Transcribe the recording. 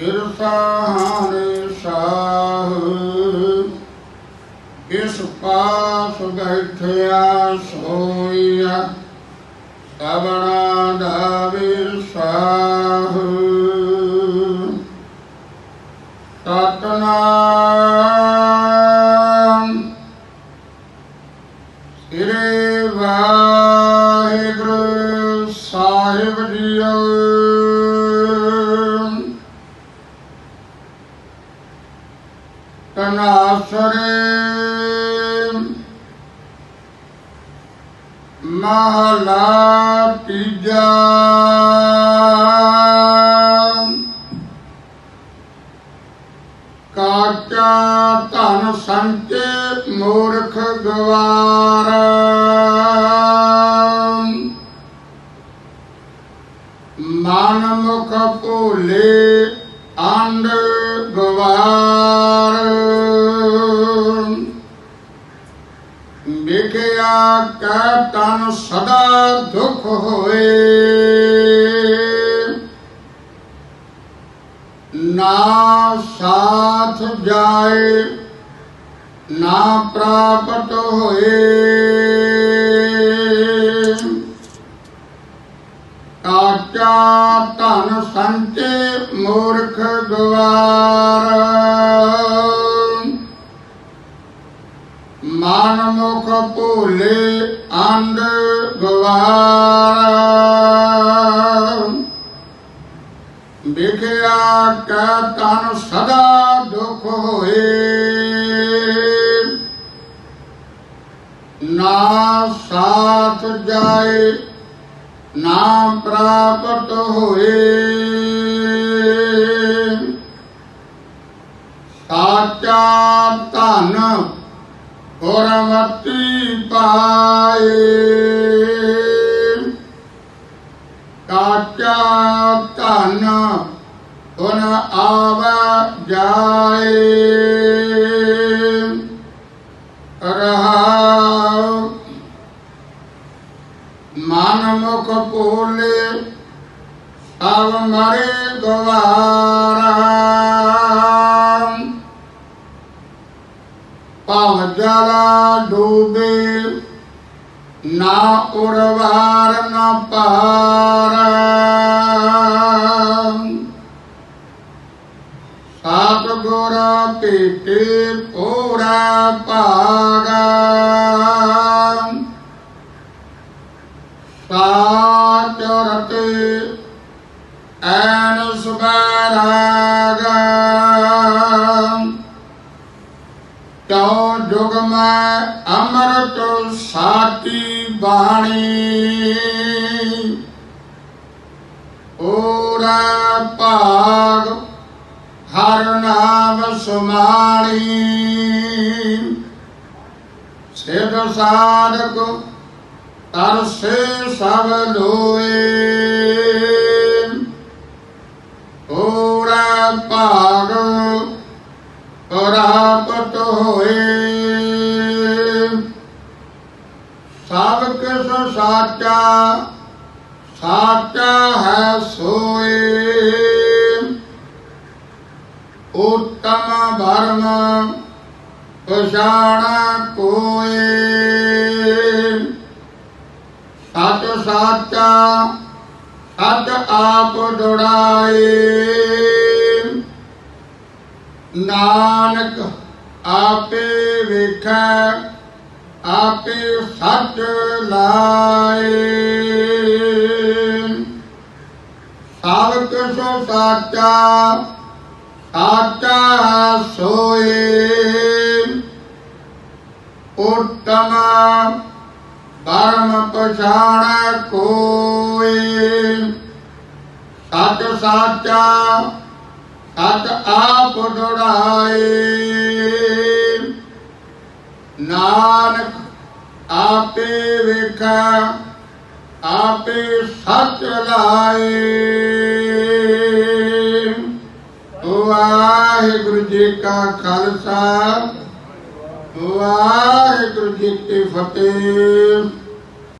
ਕਿਰਸਾਨ ਸਾਹ। ਇਸ ਪਾਸ ਬੈਠਿਆ ਸੋਈਆ ਸਬਣਾ ਦਾ ਵਿਸਾਹ ਸਤਨਾਮ ਸ੍ਰੀ ਵਾਹਿਗੁਰੂ ਸਾਹਿਬ ਜੀਓ। ਤਨਾਸਰੇ ਮਹਲਾ ਤੀਜਾ। ਕਾਚਾ ਧਨ ਸੰਚੇ ਮੂਰਖ ਗਵਾਰ। ਮਨ ਮੁਖ ਭੋਲੇ ਅੰਡ ਗਵਾਰ। ਵਿਖਿਆ ਕੈ ਤਨ ਸਦਾ ਦੁਖ ਹੋਏ। ਨਾ ਸਾਥ ਜਾਏ, ਨਾ ਪ੍ਰਾਪਤ ਹੋਏ। ਕਾਚਾ ਧਨ ਸੰਚੇ ਮੂਰਖ ਗਵਾਰ ਮੁਖ ਭੋਲੇ ਅੰਧ ਗਵਾਰ। ਵਿਖਿਆ ਕੈ ਤਨ ਸਦਾ ਦੁਖ ਹੋਏ। ਨਾ ਸਾਥ ਜਾਏ, ਨਾ ਪ੍ਰਾਪਤ ਹੋਏ। ਸਾਚਾ ਧਨ ਗੁਰਮਤੀ ਪਾਏ। ਕਾਚਾ ਧਨ ਗੁਣ ਆਵਾ ਜਾਏ। ਰਹਾਉ ਮਨ ਮੁਖ ਭੋਲੇ ਸਭ ਮਰੇ ਗਵਾਰਾ। ਭਵ ਜਲਾ ਡੂਬੇ, ਨਾ ਉਰਵਾਰ ਨਾ ਪਾਰ ਸਾਤ ਗੁਰ ਭੇਟੇ ਪੂਰਾ ਭਾਗਾ। ਸਾਚਰਤੇ ਐਨ ਐ ਤਉ ਜੁਗ ਮੈਂ ਅੰਮ੍ਰਿਤ ਸਾਤੀ ਬਾਣੀ। ਓਰਾ ਭਾਗ ਹਰ ਨਾਮ ਸੁਮਾਣੀ। ਸਿਧ ਸਾਧਕ ਤਰਸੇ ਸਭ ਲੋਏ। ਓਰਾ ਭਾਗ ਪ੍ਰਾਪਤ ਹੋਏ। ਸਭ ਕਿਸ ਸਾਚਾ ਸਾਚਾ ਹੈ ਸੋਏ। ਉਤਮ ਭਰਮ ਪਛਾਣਾ ਕੋਏ। ਸਤ ਸਾਚਾ, ਸਤ ਆਪ ਦੁੜਾਏ ਨਾਨਕ ਆਪੇ ਵੇਖੈ, ਆਪੇ ਸੱਚ ਲਾਏ। ਸਭ ਕੁਛ ਸਾਚਾ ਸਾਚਾ ਸੋਏ। ਉਤਮ ਬਰਮ ਪਛਾਣ ਕੋਏ। ਸਤ ਸਾਚਾ ਸਤ ਆਪ ਦੁੜਾਏ ਨਾਨਕ ਆਪੇ ਵੇਖਾ ਆਪੇ ਸੱਚ ਲਾਏ। ਵਾਹਿਗੁਰੂ ਜੀ ਕਾ ਖਾਲਸਾ ਵਾਹਿਗੁਰੂ ਜੀ ਕੀ ਫਤਿਹ।